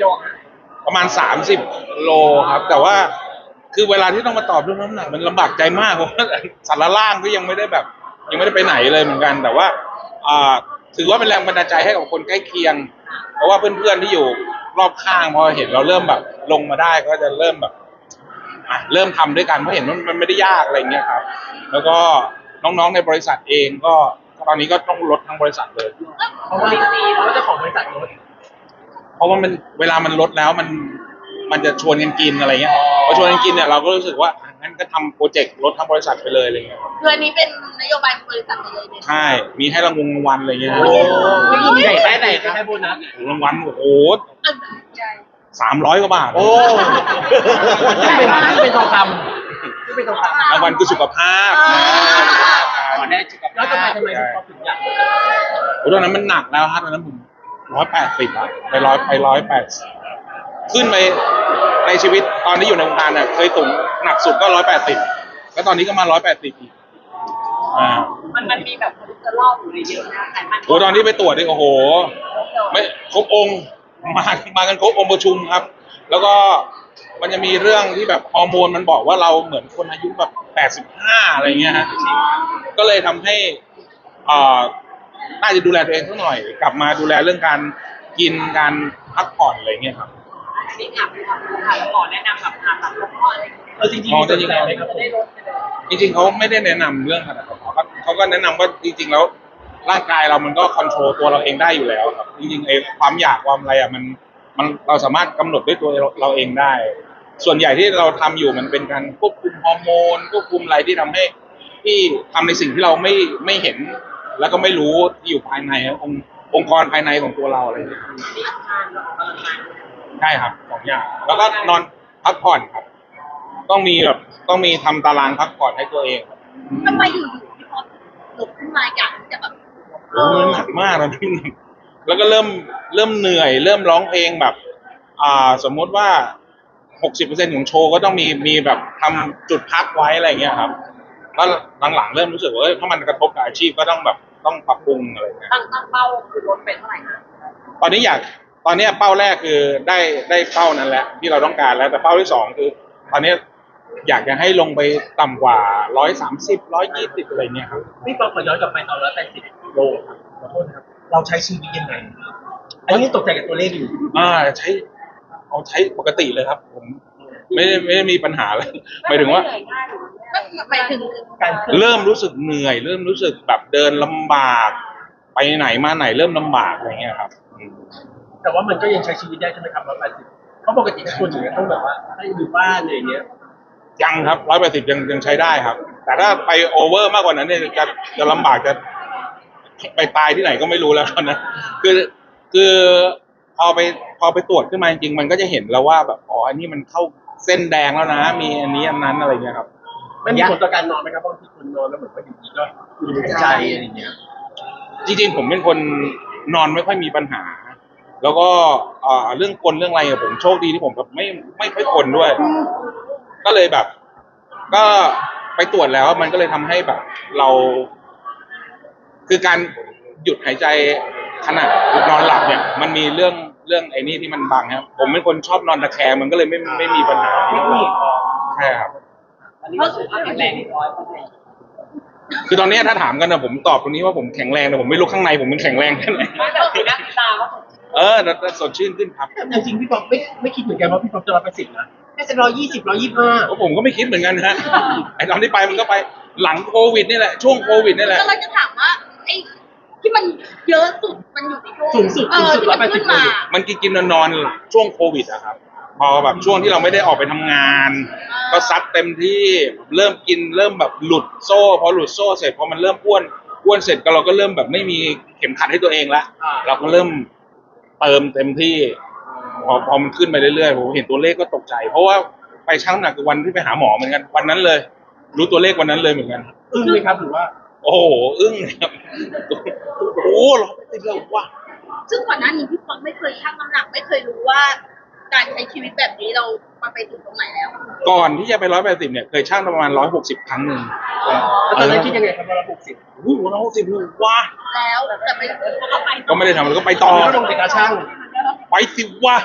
โลประมาณ 30 โลครับ แต่ว่าคือเวลาที่ต้องมาตอบเรื่องน้ำหนักมันลำบากใจมากเพราะว่าสารล่างก็ยังไม่ได้แบบ ยังไม่ได้ไปไหนเลยเหมือนกัน แต่ว่าอ่าถือว่าเป็นแรงบันดาลใจให้กับคนใกล้เคียง เพราะว่าเพื่อนๆที่อยู่รอบข้างพอเห็นเราเริ่มแบบ ลงมาได้ก็จะเริ่มแบบอะเริ่มทำด้วยกันเพราะเห็นว่ามันไม่ได้ยากอะไรเงี้ยครับ แล้วก็น้องๆในบริษัทเองก็ตอนนี้ก็ต้องลดทั้งบริษัทเลย เพราะว่าเพราะว่าเจ้าของบริษัทรถ เพราะว่ามันเวลามันลดแล้วมันมันจะชวนกันกินอะไรเงี้ยพอชวนกันกินเนี่ยเราก็รู้สึกว่าอะงั้นก็ทำโปรเจกต์ลดทั้งบริษัทไปเลยอะไรเงี้ยครับเดือนนี้เป็นนโยบายของบริษัทเลยเนี่ย ใช่มีให้รางวงรางวัลอะไรเงี้ยโอ้ไม่ยิ่งใหญ่แค่ไหนครับให้โบนัส รางวัลโอ้โหอันใจสามร้อยกว่าบาทโอ้ที่เป็นที่เป็นทองคำที่เป็นทองคำรางวัลคือสุขภาพนะขอได้สุขภาพแล้วทำไมทำไมเขาถึงอยาก โอ้ตอนนั้นมันหนักแล้วครับตอนนั้นผม ร้อยแปดสิบอะไปร้อยไปร้อยแปดขึ้นไปในชีวิตตอนที่อยู่ในวงการเนี่ยเคยสูงหนักสุดก็ร้อยแปดสิบแล้วตอนนี้ก็มาร้อยแปดสิบอีกอ่ามันมันมีแบบคอเลสเตอรอลอยู่ในเยอะนะไขมันโอ้ตอนที่ไปตรวจนี่โอ้โห ไม่ครบองค์มามากันครบองค์ประชุมครับ แล้วก็มันจะมีเรื่องที่แบบฮอร์โมนมันบอกว่าเราเหมือนคนอายุแบบแปดสิบห้าอะไรเงี้ยฮะก็เลยทำให้เอ่อ น่าจะดูแลตัวเองสักหน่อย กลับมาดูแลเรื่องการกินการพักผ่อนอะไรเงี้ยครับจริงอะค่ะแล้วหมอแนะนำแบบผ่าตัดลดข้ออะไรอย่างเงี้ยเออจริงๆมีสนใจไหมครับจะได้ลดไปเลยจริงๆเขาไม่ได้แนะนำเรื่องขนาดนั้นเขาก็เขาก็แนะนำว่าจริงๆแล้วร่างกายเรามันก็คอนโทรลตัวเราเองได้อยู่แล้วครับจริงๆไอ้ความอยากความอะไรอะมันมันเราสามารถกำหนดด้วยตัวเราเราเองได้ ส่วนใหญ่ที่เราทำอยู่มันเป็นการควบคุมฮอร์โมนควบคุมอะไรที่ทำให้ที่ทำในสิ่งที่เราไม่ไม่เห็น แล้วก็ไม่รู้ที่อยู่ภายในองค์องค์กรภายในของตัวเราอะไรอย่างเงี้ยมีอาการแบบออกกำลังกายใช่ครับสองอย่างแล้วก็นอนพักผ่อนครับ ต้องมีแบบต้องมีทำตารางพักผ่อนให้ตัวเองครับทำไมอยู่ๆพี่พอลุกขึ้นมาอยากที่จะแบบโอ้มันหนักมากนะพี่ แล้วก็เริ่มเริ่มเหนื่อย เริ่มร้องเพลงแบบ อ่า สมมุติว่าหกสิบเปอร์เซ็นของโชว์ก็ต้องมีมีแบบทำจุดพักไว้อะไรอย่างเงี้ยครับ แล้วหลังๆเริ่มรู้สึกว่าเอ้ยถ้ามันกระทบกับอาชีพก็ต้องแบบต้องปรับปรุงอะไรเงี้ยตั้งตั้งเป้าคือลดไปเท่าไหร่นะตอนนี้อยากตอนเนี้ยเป้าแรกคือได้ได้เป้านั้นแหละที่เราต้องการแล้วแต่เป้าที่สองคือ ตอนเนี้ยอยากจะให้ลงไปต่ำกว่าร้อยสามสิบร้อยยี่สิบอะไรเงี้ยครับพี่ปอขอย้อนกลับไปตอนร้อยแปดสิบโลครับขอโทษนะครับ เราใช้ชีวิตยังไงอันนี้ตกใจกับตัวเลขอยู่ อ่าใช้ เอาใช้ปกติเลยครับ ผม ไม่ได้ไม่ได้มีปัญหาเลยหมายถึงว่า หมายถึงการเคลื่อนเริ่มรู้สึกเหนื่อย เริ่มรู้สึกแบบเดินลำบาก ไปไหนมาไหนเริ่มลำบากอะไรเงี้ยครับอืมแต่ว่ามันก็ยังใช้ชีวิตได้ใช่ไหมครับร้อยแปดสิบเพราะปกติถ้าคนอย่างเงี้ยต้องแบบว่าให้อยู่บ้านอะไรอย่างเงี้ยยังครับร้อยแปดสิบยังยังใช้ได้ครับ แต่ถ้าไปโอเวอร์มากกว่านั้นเนี่ยจะจะลำบากจะไปตายที่ไหนก็ไม่รู้แล้วตอนนั้นคือคือพอไปพอไปตรวจขึ้นมาจริงๆมันก็จะเห็นแล้วว่าแบบอ๋ออันนี้มันเข้าเส้นแดงแล้วนะ มีอันนี้อันนั้นอะไรเงี้ยครับ มันมีผลต่อการนอนไหมครับบางทีคนนอนแล้วเหมือนว่าอยู่ดีก็อยู่ในใจอะไรอย่างเงี้ย จริงๆผมเป็นคนนอนไม่ค่อยมีปัญหา แล้วก็เอ่อเรื่องกลเรื่องอะไรอะผมโชคดีที่ผมแบบไม่ไม่ค่อยกลด้วย ก็เลยแบบ ก็ไปตรวจแล้วมันก็เลยทำให้แบบ เรา คือการหยุดหายใจขณะนอนหลับเนี่ย มันมีเรื่องเรื่องไอ้นี่ที่มันบังครับ ผมเป็นคนชอบนอนตะแคงมันก็เลยไม่ไม่มีปัญหาใช่ครับ เพราะสุขภาพแข็งแรงคือตอนเนี้ยถ้าถามกันนะผมตอบตรงนี้ว่าผมแข็งแรงแต่ผมไม่รู้ข้างในผมมันแข็งแรงแค่ไหนไม่แบบสีหน้าสีตาว่าเออแต่แต่สดชื่นขึ้นครับแต่จริงๆพี่ป๊อปไม่ไม่คิดเหมือนกันว่าพี่ป๊อปจะร้อยแปดสิบนะแค่จะร้อยยี่สิบร้อยยี่สิบห้าเพราะผมก็ไม่คิดเหมือนกันฮะไอ้ตอนที่ไปมันก็ไปหลังโควิดนี่แหละช่วงโควิดนี่แหละ ก็เราจะถามว่าไอ้ที่มันเยอะสุดมันอยู่ในช่วงสูงสุดเอสูงอสุดที่ร้อมัยนแปดสิขึ้บนโลมา มันกินกินนอนๆช่วงโควิดอะครับ พอแบบช่วงที่เราไม่ได้ออกไปทำงาน ก็ซัดเต็มที่เริ่มกินเริ่มแบบหลุดโซ่พอหลุดโซ่เสร็จพอมันเริ่มอ้วนอ้วนเสร็จก็เราก็เริ่มแบบไม่มีเข็มขัดให้ตัวเองละเราก็เริ่มเติมเต็มที่ พอพอมันขึ้นไปเรื่อยๆผมเห็นตัวเลขก็ตกใจ เพราะว่าไปชั่งน้ำหนักวันที่ไปหาหมอเหมือนกันวันนั้นเลย รู้ตัวเลขวันนั้นเลยเหมือนกัน อึ้งไหมครับหรือว่า โอ้โหอึ้งเลยครับโอ้โหเราไม่ติดแล้ววะซึ่งก่อนหน้านี้พี่ฟองไม่เคยชั่งน้ำหนักไม่เคยรู้ว่า การใช้ชีวิตแบบนี้เรามาไปถึงตรงไหนแล้วก่อนที่จะไปร้อยแปดสิบเนี่ยเคยช่างประมาณร้อยหกสิบครั้งหนึ่งแล้วตอนนั้นคิดยังไงครับว่าร้อยหกสิบโอ้โหร้อยหกสิบเลยว้าแล้วแต่ไม่เขาก็ไปก็ไม่ได้ทำแล้วก็ไปต่อก็ลงไปกาช่าง ไปสิวะ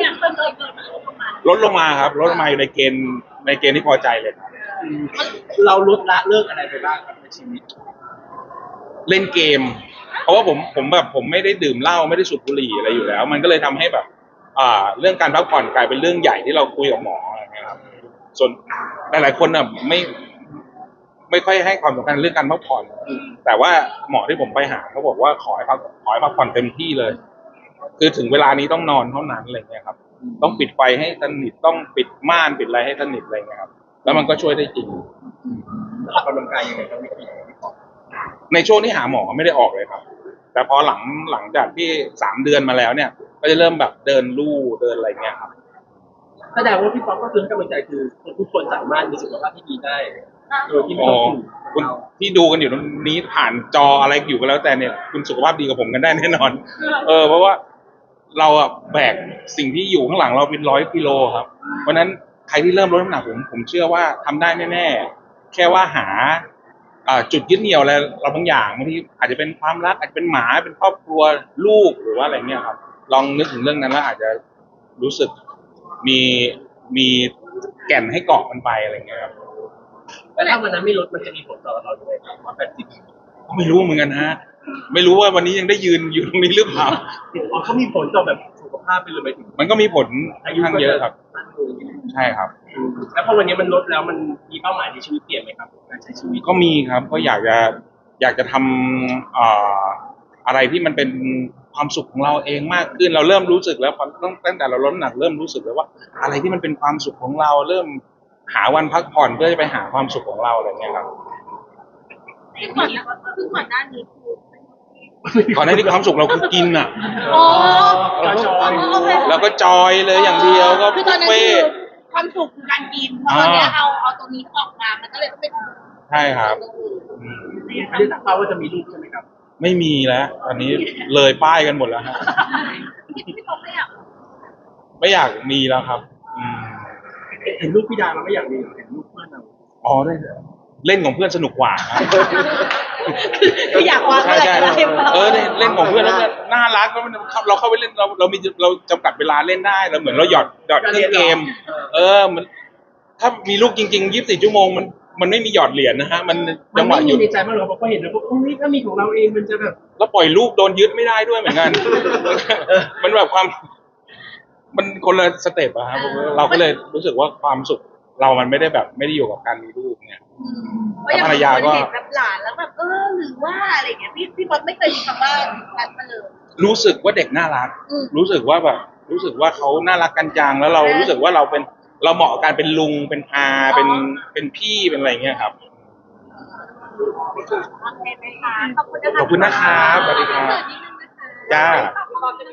อย่างเพิ่มเติมเกินมาประมาณลดลงมาครับลดลงมาอยู่ในเกณฑ์ในเกณฑ์ที่พอใจเลยครับอืมเราลดละเลิกอะไรไปบ้างครับในชีวิต เล่นเกมเพ ราะว่าผมผมแบบผมไม่ได้ดื่มเหล้าไม่ได้สูบบุหรี่อะไรอยู่แล้ว มันก็เลยทำให้แบบ อ่า เรื่องการพักผ่อนกลายเป็นเรื่องใหญ่ที่เราคุยกับหมออะไรเงี้ยครับส่วนหลายๆคนอะไม่ ไม่ค่อยให้ความสำคัญเรื่องการพักผ่อน แต่ว่าหมอที่ผมไปหาเขาบอกว่าขอให้พักขอให้พักผ่อนเต็มที่เลย คือถึงเวลานี้ต้องนอนเท่านั้นอะไรเงี้ยครับ ต้องปิดไฟให้สนิทต้องปิดม่านปิดอะไรให้สนิทอะไรเงี้ยครับ แล้วมันก็ช่วยได้จริง ออกกำลังกายยังไงครับวิธีพี่ปองในช่วงที่หาหมอไม่ได้ออกเลยครับ แต่พอหลังหลังจากที่สามเดือนมาแล้วเนี่ย ก็จะเริ่มแบบเดินลู่เดินอะไรเงี้ยครับแสดงว่าพี่ปองก็คือให้กำลังใจคือคนทุกคนสามารถมีสุขภาพที่ดีได้ โดยที่ไม่อ๋อต้องอยู่คุณเราที่ดูกันอยู่ตรงนี้ผ่านจออะไรอยู่ก็แล้วแต่เนี่ย คุณสุขภาพดีกับผมกันได้แน่นอน เออ เพราะว่าเราอะแบกสิ่งที่อยู่ข้างหลังเราเป็นร้อยกิโลครับ เพราะฉะนั้นใครที่เริ่มลดน้ำหนักผมผมเชื่อว่าทำได้แน่ๆ แค่ว่าหาอ่า จุดยึดเหนี่ยวอะไรเราบางอย่างบางทีอาจจะเป็นความรักอาจจะเป็นหมาเป็นครอบครัวลูกหรือว่าอะไรเงี้ยครับ ลองนึกถึงเรื่องนั้นแล้วอาจจะรู้สึกมีมีแก่นให้เกาะมันไปอะไรเงี้ยครับแต่ถ้าวันนั้นไม่ลดมันจะมีผลต่อเราด้วยครับว่าแปดสิบไม่รู้เหมือนกันฮะไม่รู้ว่าวันนี้ยังได้ยืนอยู่ตรงนี้หรือเปล่าอ๋อเขามีผลต่อแบบสุขภาพไปเลยไปถึงมันก็มีผลค่อนข้างเยอะครับ สั้นลงใช่ครับอืมแล้วพอวันนี้มันลดแล้วมันมีเป้าหมายในชีวิตเปลี่ยนไหมครับการใช้ชีวิตก็มีครับก็อยากจะอยากจะทำเอ่ออะไรที่มันเป็นความสุขของเราเองมากขึ้นเราเริ่มรู้สึกแล้วพอตั้งตั้งแต่เราลดน้ำหนักเริ่มรู้สึกแล้วว่า อะไรที่มันเป็นความสุขของเราเริ่มหาวันพักผ่อนเพื่อจะไปหาความสุขของเราอะไรเงี้ยครับ ซึ่งก่อนหน้าซึ่งก่อนหน้านี้คือ ก่อนหน้านี้ความสุขเราคือกินอะ อ๋อเราจอยโอเคแล้วก็จอยเลยอย่างเดียวก็คือตบุอนฟนั้นเฟ่ คือต์ความสุขคือการกินเพราะตอนเนี้ยเอาเอาตรงนี้ออกมา มันก็เลยต้องเป็นใช่ครับอืมอันนี้ตั้งเป้าว่าจะมีลูกใช่ไหมครับ ไม่มีแล้วตอนนี้เลยป้ายกันหมดแล้วฮะที่พี่บอกไม่อยากไม่อยากมีแล้วครับอืมเห็นลูกพี่ดาเราไม่อยากมีเห็นลูกเพื่อนเราอ๋อได้เล่นของเพื่อนสนุกกว่าครับ คืออยากวางใช่อะไรใช่ก็ได้เออเนี่ยเล่นของเพื่อนแล้วก็น่ารักแล้วมันเราเข้าไปเล่นเราเรามีเราจำกัดเวลาเล่นได้เราเหมือนเราหยอดหยอดเครื่องเกม เออมัน ถ้ามีลูกจริงๆ24ชั่วโมงมันมันไม่มีหยอดเหรียญนะฮะ มันมัจันงหวะไม่หมียุดในใจบ้างเหรอเพราะเห็นแล้วก็อุ้ยถ้ามีของเราเองมันจะแบบแล้วปล่อยลูกโดนยึดไม่ได้ด้วยเหมือนกัน มันแบบความ มันคนละสเต็ปอะครับเราก็เลยรู้สึกว่าความสุขเรามันไม่ได้แบบไม่ได้อยู่กับการมีลูกเนี่ยเพราะอย่างภรรยาก็คนเห็นแบบหลานแล้วแบบเออหรือว่าอะไรอย่างเงี้ยพี่พี่บอลไม่เคยมีคำว่านั้นมาเลย รู้สึกว่าเด็กน่ารัก อืมรู้สึกว่าแบบรู้สึกว่าเขาน่ารักกันจังแล้วเรารู้สึกว่าเราเป็นเราเหมาะกับการเป็นลุงเป็นอาเป็นเป็นพี่เป็นอะไรอย่างเงี้ยครับ โอเคไหมคะขอบคุณนะคะขอบคุณนะครับสวัสดีครับเปิดนิดนึงนะคะ จ้าขอบคุณ